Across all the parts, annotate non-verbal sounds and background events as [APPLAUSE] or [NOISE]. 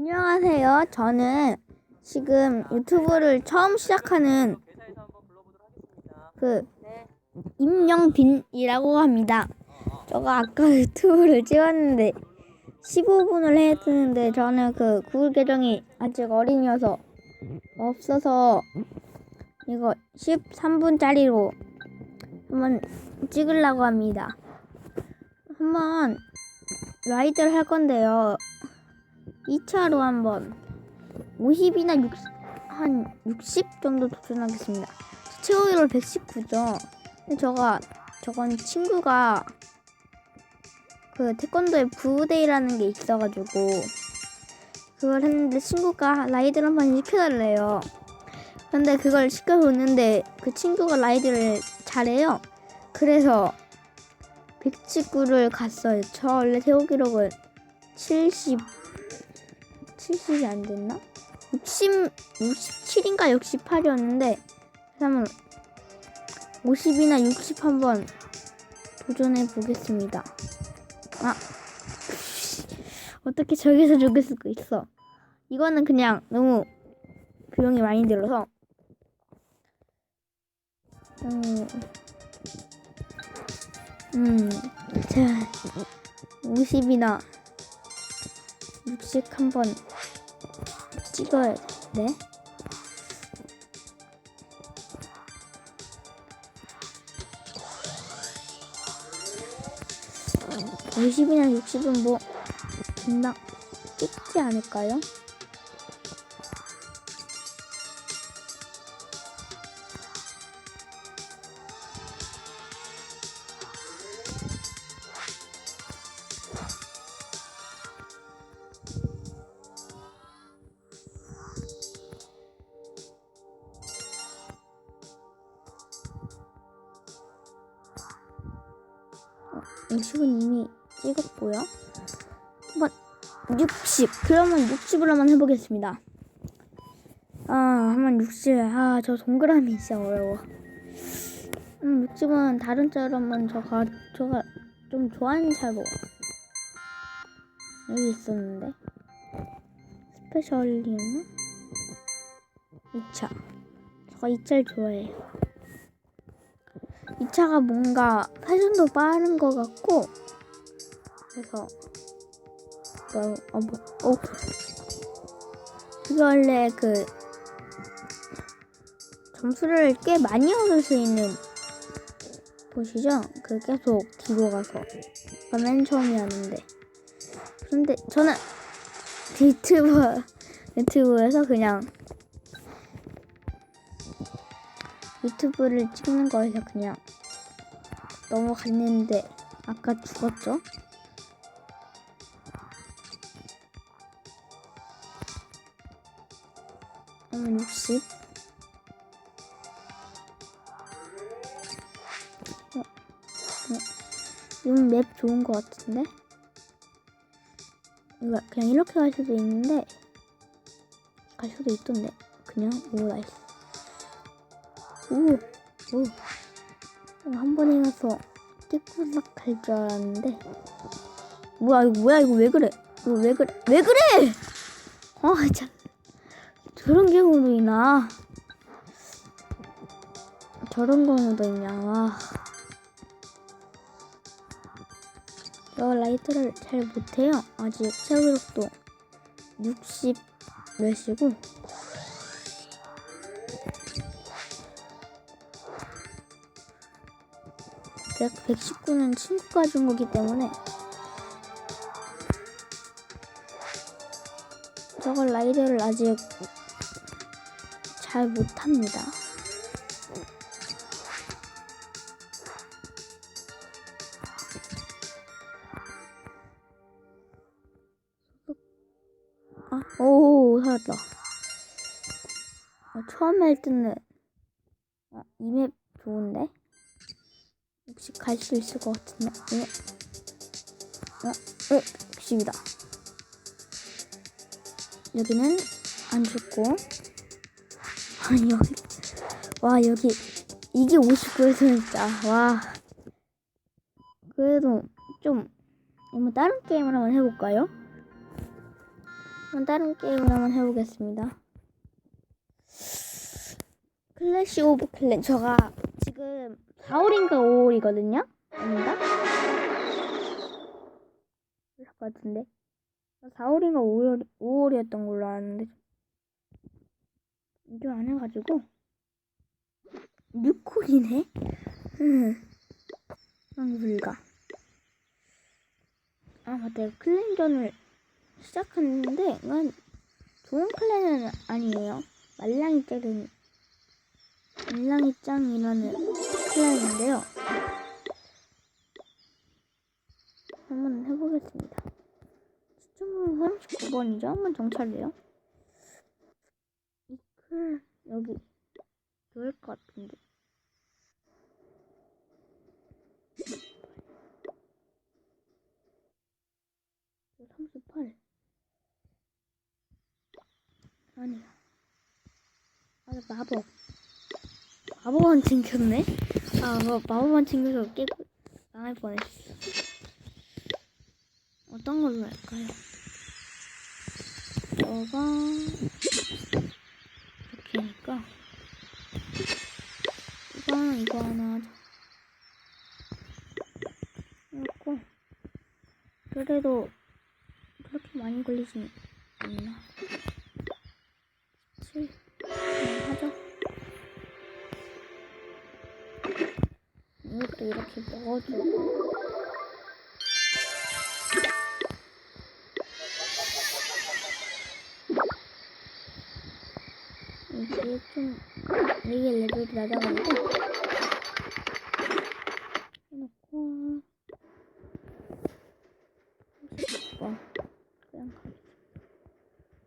안녕하세요. 저는 지금 유튜브를 처음 시작하는 하겠습니다. 그 네. 임영빈이라고 합니다. 제가 아까 [LAUGHS] 유튜브를 찍었는데 15분을 해야 되는데 저는 그 구글 계정이 아직 어린이여서 없어서 이거 13분짜리로 한번 찍으려고 합니다. 한번 라이드를 할 건데요. 2차로 한번 50이나 60, 한 60 정도 도전하겠습니다. 최후위로 119죠. 저가 저건 친구가 그 태권도에 부대이라는 게 있어가지고 그걸 했는데 친구가 라이드를 한 번 시켜달래요. 근데 그걸 시켜줬는데 그 친구가 라이드를 잘해요. 그래서 119를 갔어요. 저 원래 세우 기록은 70 70이 안 됐나? 60 67인가 68이었는데 한번 50이나 60 한번 도전해 보겠습니다. 아 어떻게 저기서 죽을 수가 있어? 이거는 그냥 너무 비용이 많이 들어서 음, 음, 자 50이나 60 한번 찍어야 돼. 50이나 60은 뭐 금방 찍지 않을까요? 한번 60. 그러면 60으로 한번 해보겠습니다. 아, 한번 60. 아, 저 동그라미 진짜 어려워. 음, 60은 다른 자로 한번 저가, 저가 좀 좋아하는 자로 여기 있었는데. 스페셜이었나? 2차. 제가 2차를 좋아해요. 2차가 뭔가 패션도 빠른 것 같고 그래서 뭐, 어, 뭐, 어. 그게 원래 그 점수를 꽤 많이 얻을 수 있는 곳이죠. 그 계속 뒤로 가서 맨 처음이었는데 그런데 저는 유튜브 유튜브에서 [LAUGHS] 그냥 유튜브를 찍는 거에서 그냥 넘어갔는데 아까 죽었죠? 한번 60 어, 어. 이건 맵 좋은 것 같은데? 이거 그냥 이렇게 갈 수도 있는데 갈 수도 있던데 그냥 오 나이스 오, 오. 한 번에 가서 깨꾸락 갈줄 알았는데. 뭐야, 이거 뭐야, 이거 왜 그래? 이거 왜 그래? 왜 그래! 아, 참. 저런 경우도 있나? 저런 경우도 있냐, 와. 저 라이트를 잘 못해요. 아직 체력도 60 몇이고. 제가 119는 친구가 준 거기 때문에 저걸 라이드를 아직 잘 못합니다. 아, 오, 살았다. 어, 처음에 할 때는 어, 이맵 좋은데? 혹시 갈 수 있을 것 같은데. 어? 어? 어? 60이다. 여기는 안 죽고. 아, 여기. 와, 여기. 이게 59에서는 진짜. 와. 그래도 좀. 한번 다른 게임을 한번 해볼까요? 그럼 다른 게임을 한번 해보겠습니다. 클래시 오브 클랜 저가 지금 4월인가 5월이거든요? 아닌가? 그럴 것 같은데 4월인가 5월, 5월이었던 걸로 아는데 이제 안 해가지고. 6콜이네? 음. 아 불가 아 맞다. 이거 클랜전을 시작했는데 이건 좋은 클랜은 아니에요. 말랑이 짱은 말랑이 짱이라는 클랜인데요. 한번 해보겠습니다. 시청률 39번이죠? 한번 정찰해요 이클 여기 좋을 것 같은데 저 38. 아니야. 아, 나 마법. 마법만 챙겼네? 아, 뭐, 마법만 챙겨서 깨고, 나갈 뻔했어. 어떤 걸로 할까요? 너가, 이렇게 하니까, 이거 하나 하자. 이렇고, 그래도, 그렇게 많이 걸리진 않나. 7. 그냥 하자. 이것도 이렇게 먹어주고. 이게 좀, 이게 레벨이 낮아가지고. 30번. 그냥 가겠습니다.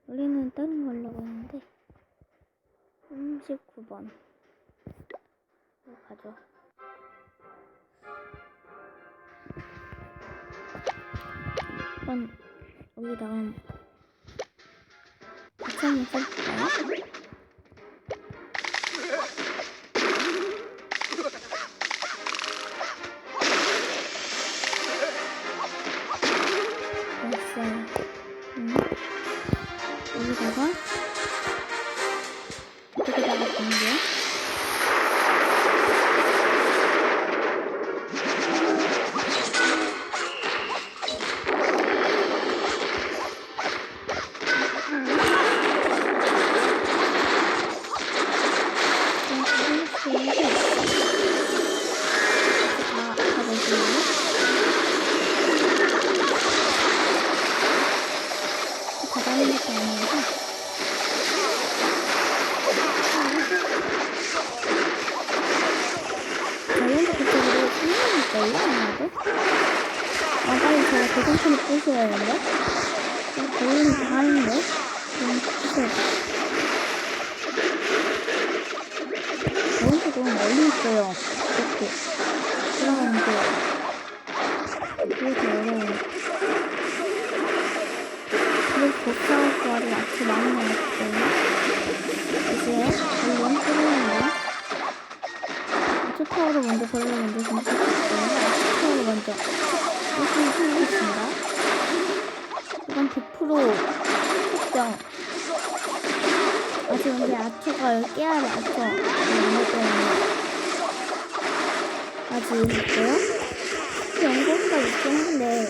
원래는 다른 걸로 하는데 39번 이거 가져 이번 여기다가 같이 한번 써볼까요? 다넣 열심히 살리겠습니다. 이건 100% 확정. 아직 근데 아초가 깨알 아초 이거 때문에 아직 있고요. 연구가 있긴 한데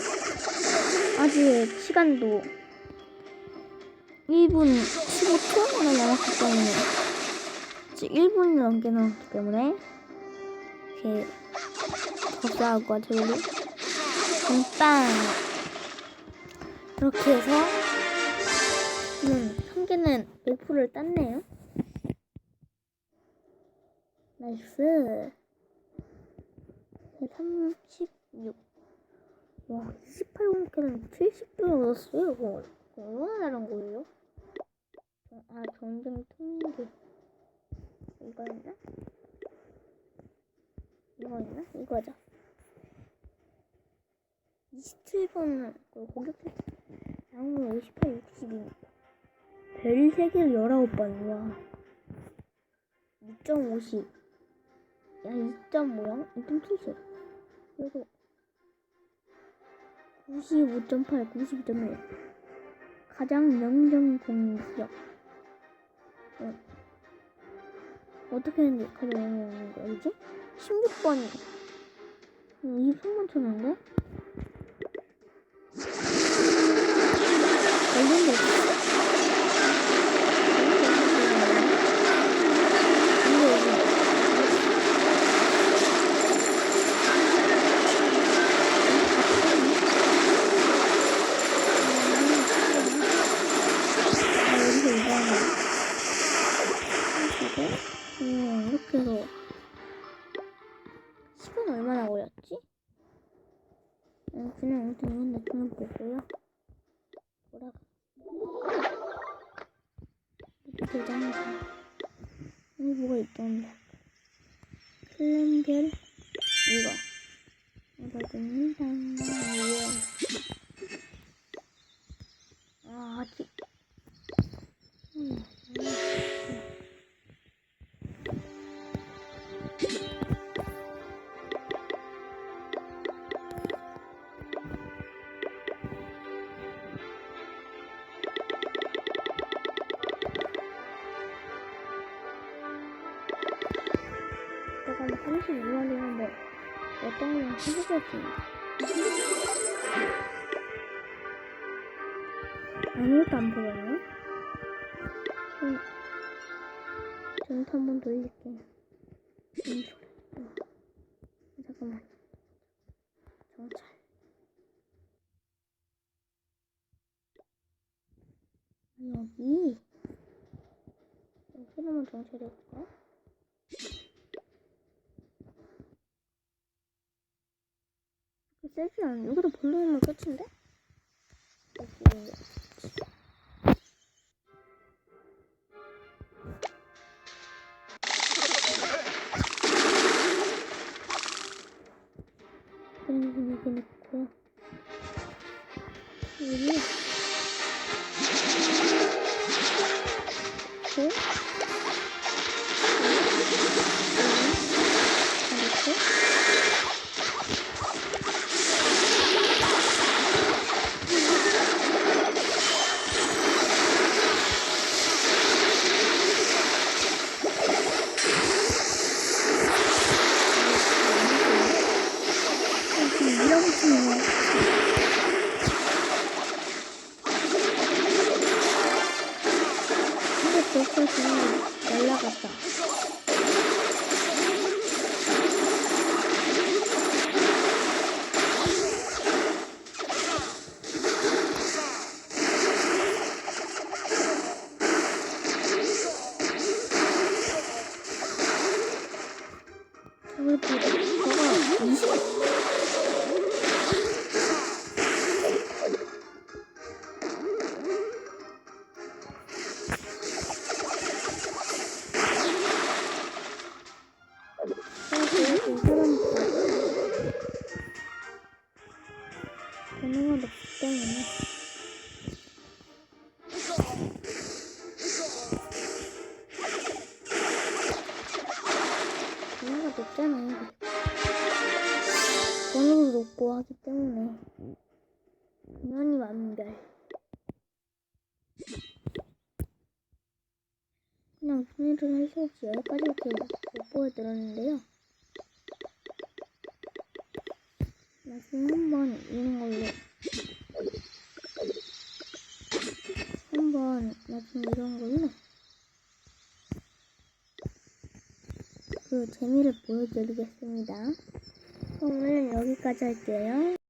아직 시간도 1분 15초나 남았기 때문에 아직 1분이 넘게 남았기 때문에 이렇게 접사하고 저기 빵 이렇게 해서 음, 한 개는 100%를 땄네요 나이스 36 와, 28분께는 70분 얻었어요. 이거 얼마나 잘한 거예요? 어, 아, 전쟁 통계. 이거였나? 이거였나? 이거죠. 27번 공격했 양물 58, 62. 별 3개를 19번. 와. 2.50. 야, 2.5야? 2.70. 그래도 95.8, 92.1. 가장 명령 공격. 어. 어떻게 하는지 가장 명령 공격이지? 16번이. 23번 쳤는데? 관련돼 있어? 근데 이거 음, 이렇게 해서 시간 얼마나 걸렸지? 보고요. 대장이다. 여기 뭐가 있던데? 클램별 이거. 이거. 아, 아직. 아무것도 안? 음, 전투 한번 돌릴게요. 음, 소리. 음. 잠깐만. 정찰. 여기. 여기를 한번 정찰해볼까? 세지 않아. 여기도 볼륨만 끝인데? 분해를 할수 없이 여기까지밖에 못 보여드렸는데요. 나중에 한번 이런 걸로 한번 나중에 이런 걸로 그 재미를 보여드리겠습니다. 오늘은 여기까지 할게요.